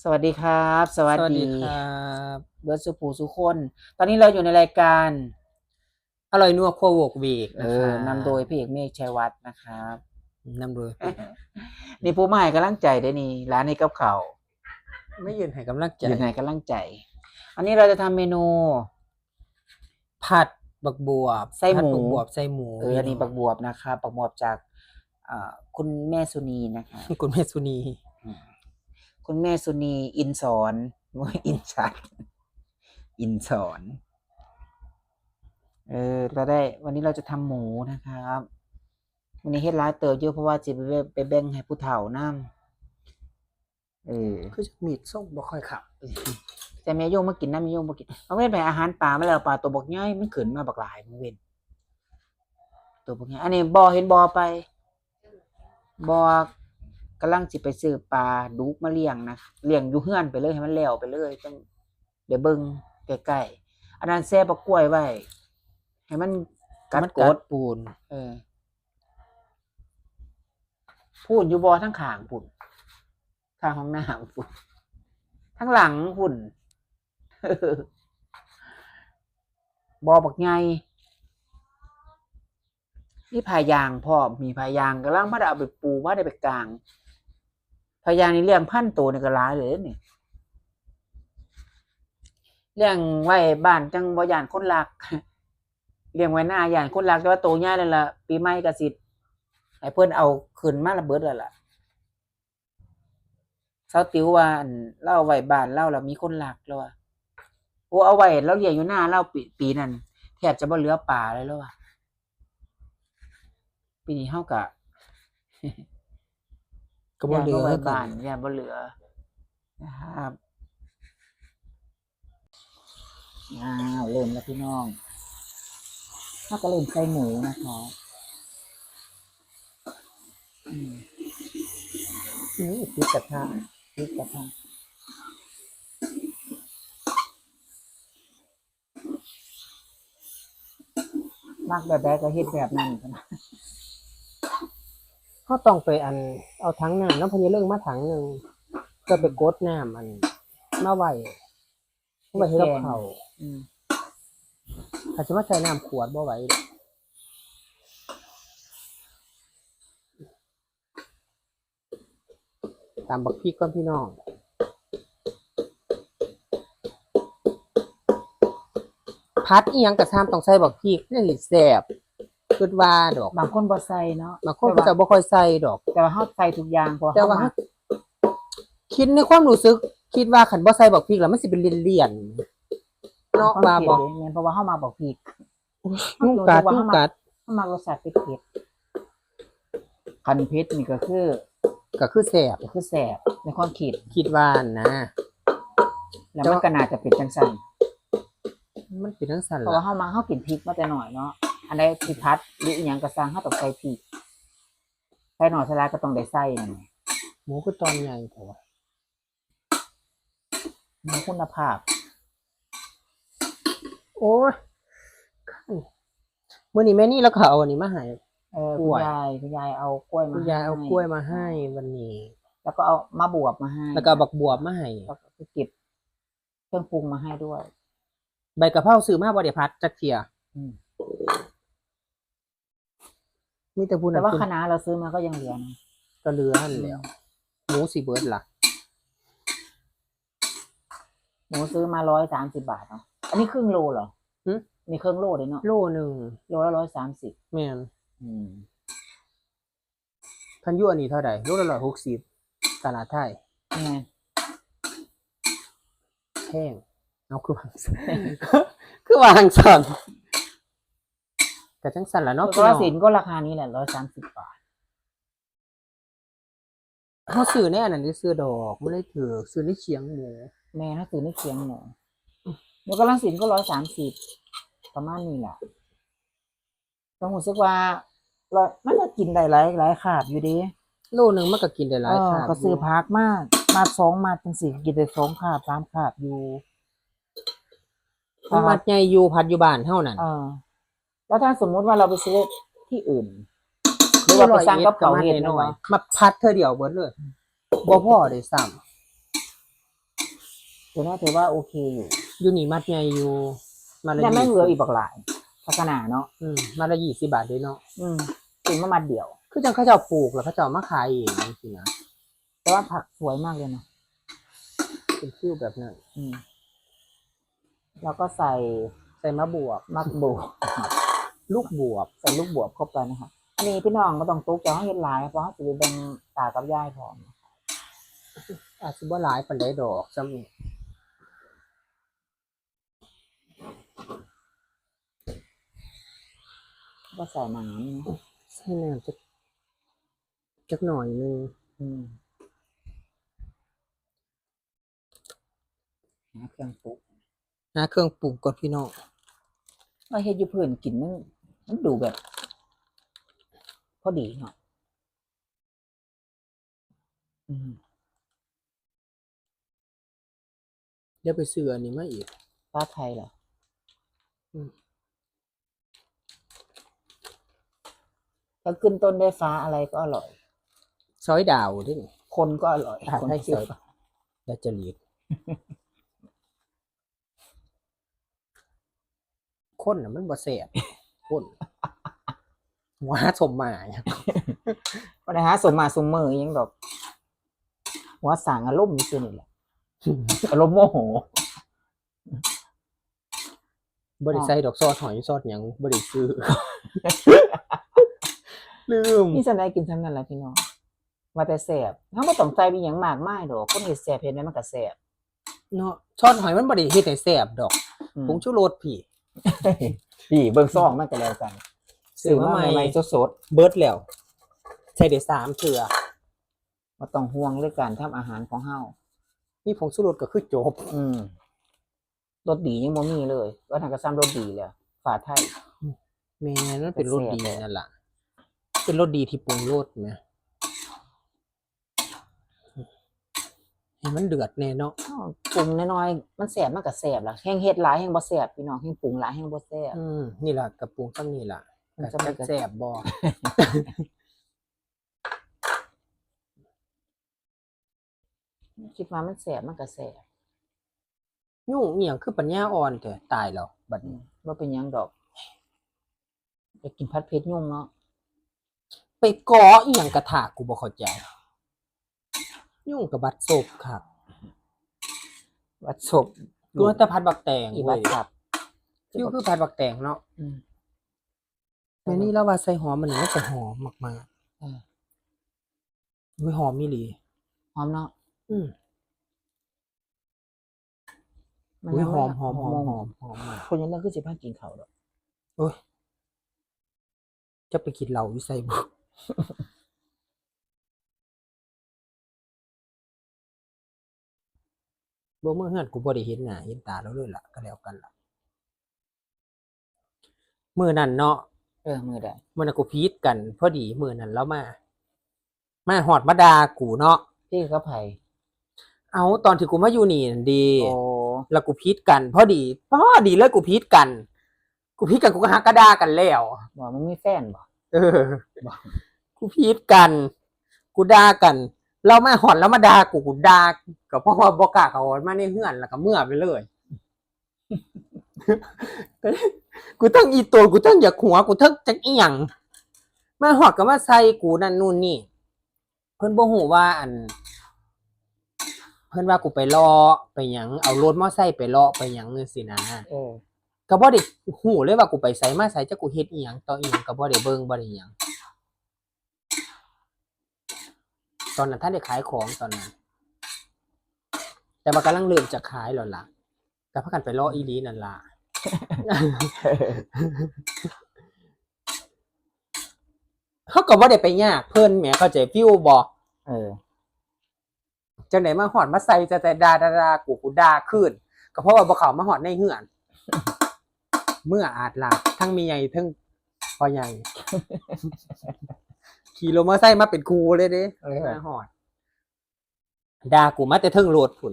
สวัสดีครับ สวัสสวัสดีดีครับเบิร์ดสุภูสุคน ตอนนี้เราอยู่ในรายการ อร่อยนัวครัวโวกเวกเอนะคอรับนำโดยพี่เอกเมฆชัยวัฒน์นะครับนำโดยนี่ผู้ใหม่กำลังใจได้นี่ร้านนี้กับเขาวไม่ยืนให้กำลังใจอยู่ไหนกำลังใจ อันนี้เราจะทำเมนู ผัดบักบวบไส้หมูผัดบักบวบไส้หมูเอออันนี้บักบวบนะครับบักบวบจากอ่าคุณแม่สุนีนะครับคุณแม่สุนีอืม คุณแม่สุนีอินสอนไม่อินชัด อินสอนเออเราได้ วันนี้เราจะทำหมูนะครับวันนี้เฮ็ดร้ายเติบเยอะเพราะว่าจะไปแบ่งไปแบ่งให้ผู้เฒ่านํเออคือจะมีดส่งบ่ค่อยขับแต่แม่โยมมากินน้ำแม่โยมมากินเอาเว้นไปอาหารปลามาแล้วปลาตัวบกย่อยมันขึ้นมาบักหลายมันเว้นตัวบกย่อยอันนี้บอเห็นบอไปบอ กำลังสิไปซื้อปลาดุกมาเลี้ยงนะเลี้ยงอยู่เฮือนไปเลยให้มันแล้วไปเลยจังเดี๋ยวเบิ่งใกล้ๆอันนั้นแซ่บักกล้วยไว้ให้มันกัดมันกกัดดปูน เออพูดอยู่บอทั้งขางปุ่นข้างห้องน้ำปุ่นทั้งหลังปุ่นบอบักไงนี่พายางพ่อมมีพายางกำลังมาได้เอาไปปูว่าได้ไปกลาง พยานี่เลี้ยงพันตัวนี่ก็ร้ายเลยนี่เลี้ยงไว้บ้านจังบ่ยานคนรักเลี้ยงไว้หน้าย่านคนรักแต่ว่าโตใหญ่แล้วล่ะปีใหม่ก็สิให้เพิ่อนเอาขึ้นมาระเบิดแล้วล่ะเสาติ๋วว่านเล่าไว้บ้านเล่าแล้วมีคนรักแล้วว่าโอ้เอาไว้แล้วเลี้ยงอยู่หน้าเล่าปีปีนั้นแทบจะบ่เหลือป่าเลยแล้วว่ะปีนี้เฮากะ กระบอกเรือไว้ให้กับ้านนย่านบ่เหลือนะครับอ้าวเริ่มแล้วพี่น้องถ้าก็เริ่มใส่หมูนะครับอืมนี่พริกกระทะพริกกระทะมักแบบใดก็เฮ็ดแบบนั้นนะ เขาต้องไปอันเอาถังน้ำน้ำพญาเรื่องมาถังหนึ่งก็ไปกดน้ำอันมาไหวมาไหวให้เราเข่าอืมถ้าจะมาใส่น้ำขวดบ่ไหวดอกตามบักพริกก่อนพี่น้องพัดอีหยังกระซามต้องใส่บักพริกนี่สิแซ่บ คิดว่าดอกบางคนบ่ใส่เนาะบางคนก็จะบ่ค่อยใส่ดอก แต่ว่าเฮาใส่ทุกอย่างเพราะแต่ว่าเฮาคิดในความรู้สึก คิดว่าขันบ่ใส่บักพริกแล้วมันสิเป็นเลี่ยนๆเนาะว่าบอกเเพราะว่าเฮามาบอกผิดยุ่งกัดยุ่งกัดเฮามารสชาติเผ็ดๆคันเผ็ดนี่ก็คือก็คือแซ่บก็คือแสบในความคิดคิดว่านะแล้วแต่มันว่าก็น่าจะเป็นจังซั่นมันเป็นทั้งสั่นเพราะว่าละเฮามาเฮากินพริกมาแต่น้อยเนาะ อันใดที่พัดหรืออีหยังก็สร้างเฮาต้องใส่พริกใส่หน่อยใส่หลายก็ต้องได้ใส่นั่นแหละหมูคือตอนใหญ่แต่ว่ามีคุณภาพ โอ้ยมื้อนี้แม่นี่แล้วก็เอาอันนี้มาให้ เออกล้คุณวย ยายคุณยายเอากล้วยมาคุณยายเอาให้กล้วยมาให้วันนี้ แล้วก็เอามาบวบมาให้แล้วก็เอาบักบวบมาให้แล้วก็เก็บเครื่องปรุงมาให้ด้วย ใบกะเพราซื้อมาบ่ได้พัดจักเที่ยอืม มีแต่พูนแต่ว่าคุณคณะเราซื้อมาก็ยังเหลือนะก็เหลือหั่นแล้วหมูสิเบิดล่ะหนูซื้อมาร้อยสามสิบาทเนาะอันนี้ครึ่งโลเหรอหึนี่ครึ่งโลเลยเนาะโลหนึงโลละร้อยสามสิบแม่นอืมพันยุอันนี้เท่าใดโลละ160ตลาดไทยนี่ไงแพงเอาคือวางสั่นคือวางสั่น แต่จังสั่นล่ะเนาะก็พี่น้องสินก็ราคานี้แหละร้อยสามสิบบาทเขาซื้อในอันนั้นได้ซื้อดอกไม่ได้ถือซื้อในเชียงหมูแม่ถ้าซื้อในเคียงหนูเดี๋ยวก็ลังสินก็ร้อยสามสิบประมาณนี้แหละต้องรู้สึกว่าเรามันก็กินได้หลายหลายขาบอยู่ดีโลหนึงมันก็กินได้หลายเออค่ะก็ซื้อพักมากมาสองมาจังสี่กินได้สองขาบสามขาบอยู่มันวัดใหญ่อยู่พัดอยู่บ้านเท่านั้นเออ แล้วถ้าสมมุติว่าเราไปซื้อที่อื่นหรือว่าไปสั่งกับเขามาเห็ดหนะน่อวะยมาพัดเธอเดียวเบิดเลยบ่พ่อได้ซ้ตัวนี้ถือว่าโอเคอยู่อยู่นี่มัดใหญ่อยู่มาละแต่แม่งเหลืออี20กบักหลายพัฒนาเนาะอืมมาละยี่สิบบาทด้วยเนาะอืมกินมามาเดียว คือจังเขาเจ้าปลูกแล้วเขาเจ้ามาขายเองจริงๆนะแต่ว่าผักสวยมากเลยนะเป็นฟิวแบบนั้นอืมแล้วก็ใส่ใส่มะบวบมักบวบ ลูกบวบใส่ลูกบวบเข้าไปนะคะอันนี้พี่น้องก็ต้องตุ๊กจะให้เห็นหลายเพราะเขาจะไปแบ่งตากับยายพร้อมอาจสิบ่หลายปานใดดอกซ้ำนี่ก็ใส่น้ำนี่ใส่น้ำจักจักหน่อยนึงอืมหาเครื่องปรุงนะเครื่องปรุงก่อนพี่น้องว่าเฮ็ดอยู่เพื่อนกินมัน มันดูแบบ พอดีเนาะอืมเดี๋ยวไปซื้ออันนี้มาอีกฟ้าไทยเหรออมถ้าขึ้นต้นด้วยฟ้าอะไรก็อร่อย ซอยดาวเด้วยคนก็อร่อยอ่าคนใช่ชื่อใช่ฟ้าดัจจริตคนน่ะมันบ่แซ่บ คนหัวหาสมมาเนี่ยก็นะฮะสมมาสมมือยังแบบหัวสางอารมณ์นี่คือนี่แหละอารมณ์โมโหบ่ได้ใส่ดอกซอสหอยซอสหยังบ่ได้ซื้อลืมนี่จะได้กินทั้งนั้นแหละพี่น้องว่าแต่แสบเขาไม่ต้องใจมีอย่างมากมายดอกคนเห็ดแสบเห็นไหมมันก็แสบเนาะซอสหอยมันบ่ได้เฮ็ดให้แซ่บดอกอืมผงชูรสพี่ พี่เบิ่งซองมันก็แล้วกันซื้อมาใหม่ใหม่ๆสดเบิดแล้วใช้ได้สามเทื่อๆมาต้องห่วงเรื่องการทำอาหารของเฮามีผงชูรสก็คือจบ อืมรสดียังบ่มีเลยว่าทางกระซ้ำรสดีเลยฝาไทยแม่นมันเป็นรสดีแซ่บนั่นล่ะเป็นรสดีที่ปรุงรสแหม ให้มันเดือดแน่เนาะอ้าวปรุงน้อยๆมันแสบมันก็แสบล่ะแห้งเฮ็ดหลายแห้งบ่แสบพี่น้องแห้งปรุงหลายแห้งบ่แสบ อืมนี่ล่ะกับปรุงซ้ำนี่ล่ะมันก็จะไม่จะแซ่บบ่ คิดว่ามันแสบมันก็แสบยุ่งเอียงคือปัญญาอ่อนแท้ตายแล้วบัดอืนี้มบ่เป็นหยังดอกอยากกินผัดเผ็ดยุ่งเนาะไปกออีหยังกระถากูบ่เข้าใจ ยุ่งกับบัดศพครับ วัดศพกูว่าแต่พัดบักแตงอีเว้วัดยขับฟิวคือพัดบักแตงเนาะอืมแต่นี่แล้วว่าใส่หอมมันนี่มันจะหอมมากเออๆอุ้ยหอมมีหลีหอมเนาะอืมมันอุ้ยยังหอมหอมหอมมหอมหอมมากคนยังเลิกคือสิพากินข้าวดอกโอ้ยจะไปกินเหล้าอยู่ใส่บุ บ่เมื่อเฮือนกูบ่ได้เห็นหน้าเห็นตาแล้วเลยล่ะก็แล้วกันล่ะมื้อนั้นเนาะเออมือได้มื้อนั้นกูพีดกัน พอดีมื้อนั้นแล้วมามาฮอดมาดากูเนาะพี่ก็ไผ่เอาตอนที่กูมาอยู่นี่นั่นดี โอ้แล้วกูพีดกัน พอดีพอดีเลยกูพีดกัน กูพีดกันกูก็หากระดากันแล้ว บอกมันมีแฟนบ่ เออ กูพีดกัน กูด่ากัน เรามาหอนแล้วมาด่ากูกูด่าก็เพราะว่าบอกกล้าเขามาในเฮือนแล้วก็เมื่อไปเลย กูตั้งอีตัวกูตั้งอยากหัวกูทั้งจักอีหยังมาหอดก็มาใส่กูนั่นนู่นนี่ เพิ่นบ่ฮู้ว่าอัน เพิ่นว่ากูไปเลาะไปหยังเอารถมอไซค์ไปเลาะไปหยังจังซี่นะเออก็บ่ได้ฮู้เลยว่ากูไปไสมาไสจักกูเฮ็ดอีหยังต่ออีหยังก็บ่ได้เบิ่งบ่ได้หยัง ตอนนั้นท่านได้ขายของตอนนั้น แต่ว่ากำลังเริ่มจะขายแล้วล่ะก็พากันไปรออีหลีนั่นล่ะเขาก็บ่ได้ไปยากเพิ่นแหมเข้าใจฟิวบ่เออจังไดมาหอดมาใส่จะแต่ดาดาดากูกูด่าขึ้นก็เพราะว่าบ่เข้ามาหอดในเฮือน เมื่ออาจหลับทั้งมีใหญ่ทั้งพอใหญ่ ขี่รถมอไซค์มาเป็นครูเลยเด้เออ มาหอดด่ากูมาแต่เทิงโลดพุ่น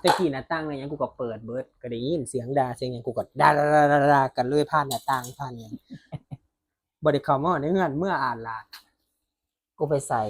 แต่กี้หน้าต่างอะไรยังกูก็เปิดเบิดก็ได้ยินเสียงด่าเสียงหยังกูก็ด่าด่าด่าด่าด่ากันเลยผ่านหน้าต่างผ่านหยังบ่ได้เข้ามาหอดในเฮือนเมื่ออ่านลากูไปใส่